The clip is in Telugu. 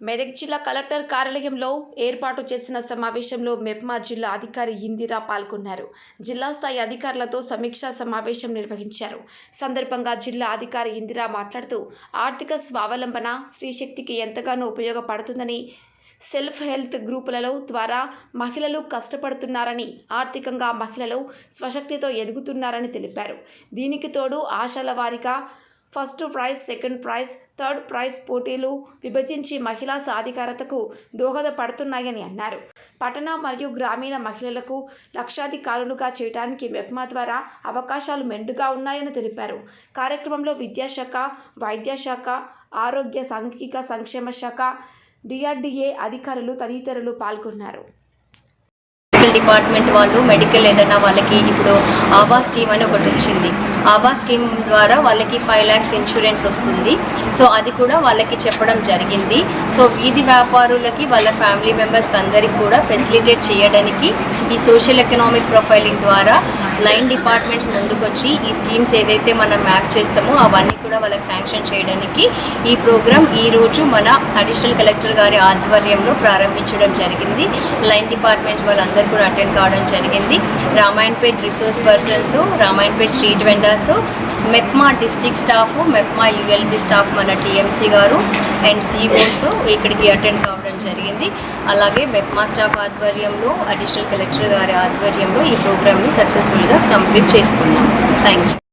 మెదక్ జిల్లా కలెక్టర్ కార్యాలయంలో ఏర్పాటు చేసిన సమావేశంలో మెప్మా జిల్లా అధికారి ఇందిరా పాల్గొన్నారు. జిల్లా స్థాయి అధికారులతో సమీక్షా సమావేశం నిర్వహించారు. సందర్భంగా జిల్లా అధికారి ఇందిరా మాట్లాడుతూ ఆర్థిక స్వావలంబన స్త్రీశక్తికి ఎంతగానో ఉపయోగపడుతుందని సెల్ఫ్ హెల్త్ గ్రూపులలో ద్వారా మహిళలు కష్టపడుతున్నారని ఆర్థికంగా మహిళలు స్వశక్తితో ఎదుగుతున్నారని తెలిపారు. దీనికి తోడు ఆశల వారిగా first prize second prize third prize పోటీలు విభజించి మహిళా సాధికారతకు దోహదపడుతున్నాయని అన్నారు. పట్టణ మరియు గ్రామీణ మహిళలకు లక్షాధికారులుగా చేయడానికి మెప్మా ద్వారా అవకాశాలు మెండుగా ఉన్నాయని తెలిపారు. కార్యక్రమంలో విద్యాశాఖ వైద్యశాఖ ఆరోగ్య సాంఘిక సంక్షేమ శాఖ డిఆర్డీఏ అధికారులు తదితరులు పాల్గొన్నారు. మెడికల్ డిపార్ట్మెంట్ వాళ్ళు మెడికల్ ఏదైనా వాళ్ళకి ఇప్పుడు ఆబా స్కీమ్ అని ఒకటి వచ్చింది. ఆబా స్కీమ్ ద్వారా వాళ్ళకి ఫైవ్ ల్యాక్స్ ఇన్సూరెన్స్ వస్తుంది. సో అది కూడా వాళ్ళకి చెప్పడం జరిగింది. సో వీధి వ్యాపారులకి వాళ్ళ ఫ్యామిలీ మెంబర్స్కి అందరికి కూడా ఫెసిలిటేట్ చేయడానికి ఈ సోషల్ ఎకనామిక్ ప్రొఫైలింగ్ ద్వారా లైన్ డిపార్ట్మెంట్స్ ముందుకొచ్చి ఈ స్కీమ్స్ ఏదైతే మనం మ్యాప్ చేస్తామో అవన్నీ కూడా వాళ్ళకి శాంక్షన్ చేయడానికి ఈ ప్రోగ్రామ్ ఈ రోజు మన అడిషనల్ కలెక్టర్ గారి ఆధ్వర్యంలో ప్రారంభించడం జరిగింది. లైన్ డిపార్ట్మెంట్స్ వాళ్ళందరూ కూడా అటెండ్ కావడం జరిగింది. Ramayanpet resource persons Ramayanpet street vendors MEPMA district staff MEPMA ULB staff మన టీఎంసీ గారు అండ్ సిఓస్ ఇక్కడికి అటెండ్ కావడం జరిగింది. అలాగే వెబ్ మాస్టర్ ఆఫ్ ఆధ్వర్యంలో అడిషనల్ కలెక్టర్ గారి ఆధ్వర్యంలో ఈ ప్రోగ్రామ్ని సక్సెస్ఫుల్గా కంప్లీట్ చేసుకున్నాం. Thank you